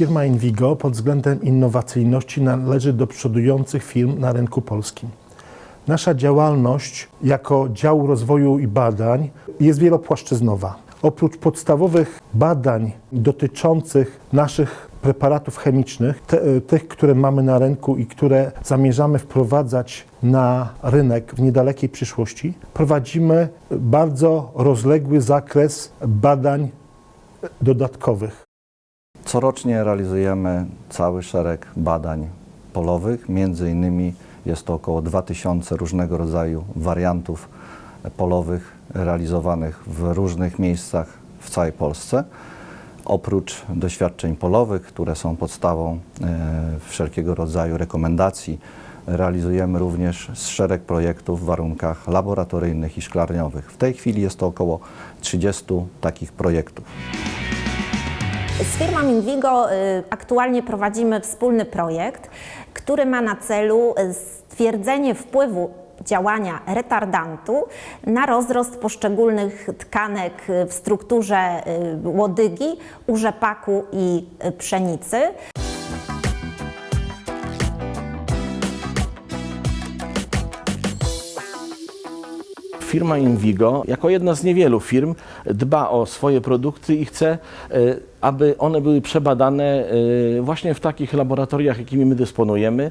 Firma Invigo pod względem innowacyjności należy do przodujących firm na rynku polskim. Nasza działalność jako dział rozwoju i badań jest wielopłaszczyznowa. Oprócz podstawowych badań dotyczących naszych preparatów chemicznych, te, tych, które mamy na rynku i które zamierzamy wprowadzać na rynek w niedalekiej przyszłości, prowadzimy bardzo rozległy zakres badań dodatkowych. Corocznie realizujemy cały szereg badań polowych, między innymi jest to około 2000 różnego rodzaju wariantów polowych realizowanych w różnych miejscach w całej Polsce. Oprócz doświadczeń polowych, które są podstawą e, wszelkiego rodzaju rekomendacji, realizujemy również szereg projektów w warunkach laboratoryjnych i szklarniowych. W tej chwili jest to około 30 takich projektów. Z firmą Invigo y, aktualnie prowadzimy wspólny projekt, który ma na celu y, stwierdzenie wpływu działania retardantu na rozrost poszczególnych tkanek y, w strukturze łodygi, u rzepaku i pszenicy. Firma Invigo, jako jedna z niewielu firm, dba o swoje produkty i chce, e, aby one były przebadane e, właśnie w takich laboratoriach, jakimi my dysponujemy,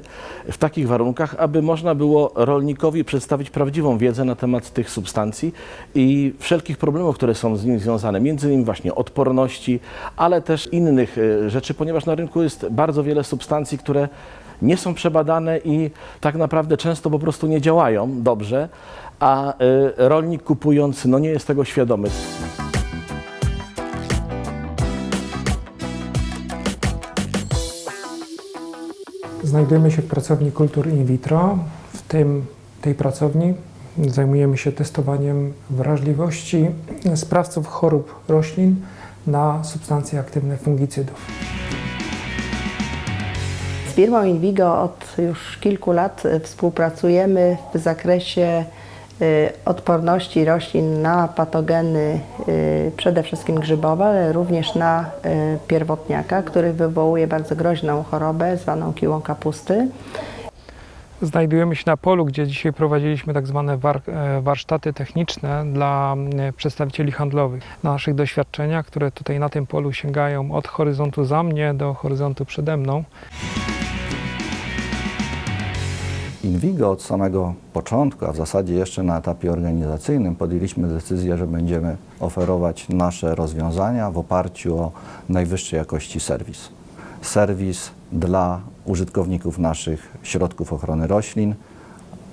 w takich warunkach, aby można było rolnikowi przedstawić prawdziwą wiedzę na temat tych substancji i wszelkich problemów, które są z nimi związane, między innymi właśnie odporności, ale też innych e, rzeczy, ponieważ na rynku jest bardzo wiele substancji, które nie są przebadane i tak naprawdę często po prostu nie działają dobrze, a y, rolnik kupując no nie jest tego świadomy. Znajdujemy się w pracowni kultur in vitro. W tym, tej pracowni zajmujemy się testowaniem wrażliwości sprawców chorób roślin na substancje aktywne fungicydów. Z firmą Invigo od już kilku lat y, współpracujemy w zakresie odporności roślin na patogeny, y, przede wszystkim grzybowe, ale również na y, pierwotniaka, który wywołuje bardzo groźną chorobę zwaną kiłą kapusty. Znajdujemy się na polu, gdzie dzisiaj prowadziliśmy tak zwane e, warsztaty techniczne dla e, przedstawicieli handlowych. Na naszych doświadczeniach, które tutaj na tym polu sięgają od horyzontu za mnie do horyzontu przede mną, Invigo od samego początku, a w zasadzie jeszcze na etapie organizacyjnym podjęliśmy decyzję, że będziemy oferować nasze rozwiązania w oparciu o najwyższej jakości serwis. Serwis dla użytkowników naszych środków ochrony roślin,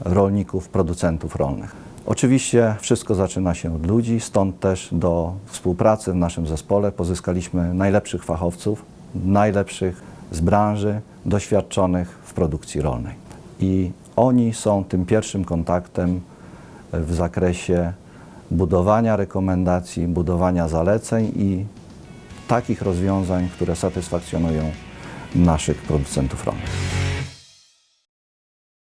rolników, producentów rolnych. Oczywiście wszystko zaczyna się od ludzi, stąd też do współpracy w naszym zespole pozyskaliśmy najlepszych fachowców, najlepszych z branży, doświadczonych w produkcji rolnej. I oni są tym pierwszym kontaktem w zakresie budowania rekomendacji, budowania zaleceń i takich rozwiązań, które satysfakcjonują naszych producentów rolnych.